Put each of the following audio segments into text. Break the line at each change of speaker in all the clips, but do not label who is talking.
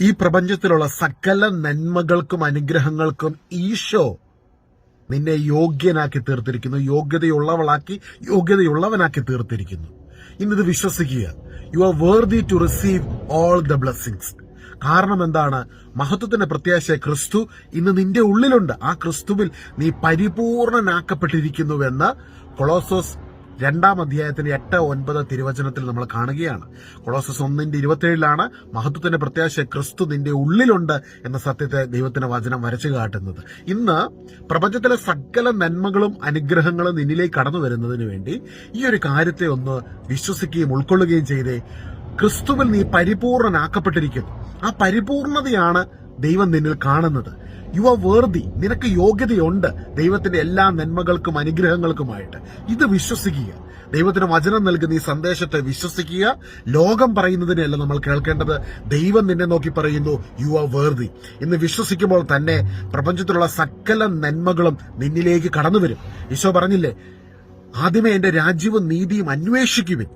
ഈ പ്രപഞ്ചത്തിലുള്ള സകല നന്മകൾക്കും അനുഗ്രഹങ്ങൾക്കും ഈശോ നിന്നെ യോഗ്യനാക്കി തീർത്തിരിക്കുന്നു. യോഗ്യതയുള്ളവളാക്കി യോഗ്യതയുള്ളവനാക്കി തീർത്തിരിക്കുന്നു. ഇന്നിത് വിശ്വസിക്കുക. You are worthy to receive all the blessings കാരണം എന്താണ്? മഹത്വത്തിന്റെ പ്രത്യാശ ക്രിസ്തു ഇന്ന് നിന്റെ ഉള്ളിലുണ്ട്. ആ ക്രിസ്തുവിൽ നീ പരിപൂർണനാക്കപ്പെട്ടിരിക്കുന്നുവെന്ന് കൊളോസോസ് രണ്ടാം അധ്യായത്തിന്റെ എട്ട് ഒൻപത് തിരുവചനത്തിൽ നമ്മൾ കാണുകയാണ്. കൊളോസസ് ഒന്നിന്റെ ഇരുപത്തിയേഴിലാണ് മഹത്വത്തിന്റെ പ്രത്യാശ ക്രിസ്തു നിന്റെ ഉള്ളിലുണ്ട് എന്ന സത്യത്തെ ദൈവത്തിന്റെ വചനം വരച്ചു കാട്ടുന്നത്. ഇന്ന് പ്രപഞ്ചത്തിലെ സകല നന്മകളും അനുഗ്രഹങ്ങളും നിന്നിലേക്ക് കടന്നു വരുന്നതിന് വേണ്ടി ഈ ഒരു കാര്യത്തെ ഒന്ന് വിശ്വസിക്കുകയും ഉൾക്കൊള്ളുകയും ചെയ്തേ ക്രിസ്തുവിൽ നീ പരിപൂർണനാക്കപ്പെട്ടിരിക്കുന്നു. ആ പരിപൂർണതയാണ് ദൈവം നിന്നിൽ കാണുന്നത്. യു ആർ വേർതി നിനക്ക് യോഗ്യതയുണ്ട്. ദൈവത്തിന്റെ എല്ലാ നന്മകൾക്കും അനുഗ്രഹങ്ങൾക്കുമായിട്ട്. ഇത് വിശ്വസിക്കുക. ദൈവത്തിന് വചനം നൽകുന്ന ഈ സന്ദേശത്തെ വിശ്വസിക്കുക. ലോകം പറയുന്നതിനെയല്ല നമ്മൾ കേൾക്കേണ്ടത്. ദൈവം നിന്നെ നോക്കി പറയുന്നു യു ആർ വേർതി എന്ന് വിശ്വസിക്കുമ്പോൾ തന്നെ പ്രപഞ്ചത്തിലുള്ള സകല നന്മകളും നിന്നിലേക്ക് കടന്നു വരും ഈശോ പറഞ്ഞില്ലേ ആദ്യമേ എന്റെ രാജ്യവും നീതിയും അന്വേഷിക്കുവിൻ.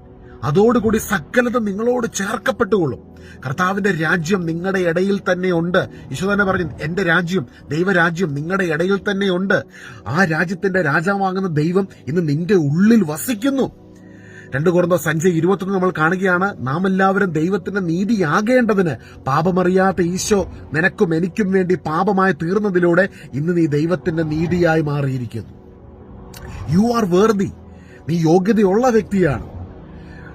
അതോടുകൂടി സകലത നിങ്ങളോട് ചേർക്കപ്പെട്ടുകൊള്ളും. കർത്താവിന്റെ രാജ്യം നിങ്ങളുടെ ഇടയിൽ തന്നെ ഉണ്ട്. തന്നെ പറഞ്ഞു എന്റെ രാജ്യം ദൈവരാജ്യം നിങ്ങളുടെ ഇടയിൽ തന്നെ ഉണ്ട്. ആ രാജ്യത്തിന്റെ രാജാവാകുന്ന ദൈവം ഇന്ന് നിന്റെ ഉള്ളിൽ വസിക്കുന്നു. രണ്ടു കുറന്തോ സഞ്ജയ് ഇരുപത്തൊന്ന് നമ്മൾ കാണുകയാണ്. നാം എല്ലാവരും ദൈവത്തിന്റെ നീതിയാകേണ്ടതിന് പാപമറിയാത്ത ഈശോ നിനക്കും എനിക്കും വേണ്ടി പാപമായി തീർന്നതിലൂടെ ഇന്ന് നീ ദൈവത്തിന്റെ നീതിയായി മാറിയിരിക്കുന്നു. യു ആർ വേർതി നീ യോഗ്യതയുള്ള വ്യക്തിയാണ്.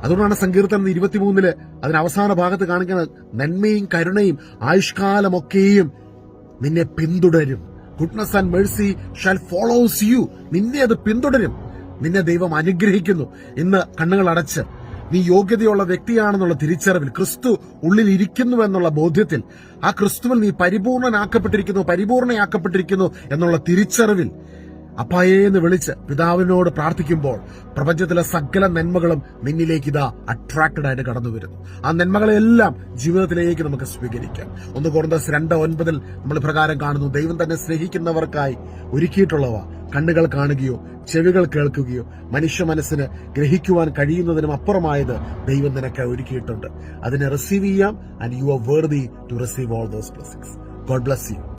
അതുകൊണ്ടാണ് സങ്കീർത്തനം ഇരുപത്തിമൂന്നിൽ അതിന് അവസാന ഭാഗത്ത് കാണിക്കുന്നത് നന്മയും കരുണയും ആയുഷ്കാലമൊക്കെയും നിന്നെ പിന്തുടരും. Goodness and mercy shall follows you നിന്നെ അത് പിന്തുടരും. നിന്നെ ദൈവം അനുഗ്രഹിക്കുന്നു. ഇന്ന് കണ്ണുകൾ അടച്ച് നീ യോഗ്യതയുള്ള വ്യക്തിയാണെന്നുള്ള തിരിച്ചറിവിൽ ക്രിസ്തു ഉള്ളിൽ ഇരിക്കുന്നു എന്നുള്ള ബോധ്യത്തിൽ ആ ക്രിസ്തുവിൽ നീ പരിപൂർണനാക്കപ്പെട്ടിരിക്കുന്നു പരിപൂർണയാക്കപ്പെട്ടിരിക്കുന്നു എന്നുള്ള തിരിച്ചറിവിൽ അപ്പായേന്ന് വിളിച്ച് പിതാവിനോട് പ്രാർത്ഥിക്കുമ്പോൾ പ്രപഞ്ചത്തിലെ സകല നന്മകളും നിന്നിലേക്ക് ഇതാ അട്രാക്റ്റഡ് ആയിട്ട് കടന്നു വരുന്നു. ആ നന്മകളെല്ലാം ജീവിതത്തിലേക്ക് നമുക്ക് സ്വീകരിക്കാം. ഒന്ന് കുറന്തസ് രണ്ട് ഒൻപതിൽ നമ്മൾ പ്രകാരം കാണുന്നു. ദൈവം തന്നെ സ്നേഹിക്കുന്നവർക്കായി ഒരുക്കിയിട്ടുള്ളവ കണ്ണുകൾ കാണുകയോ ചെവികൾ കേൾക്കുകയോ മനുഷ്യ മനസ്സിന് ഗ്രഹിക്കുവാൻ കഴിയുന്നതിനും അപ്പുറമായത് ദൈവം നിനക്ക് ഒരുക്കിയിട്ടുണ്ട്. അതിനെ റിസീവ് ചെയ്യാം and you are worthy to receive all those blessings God bless you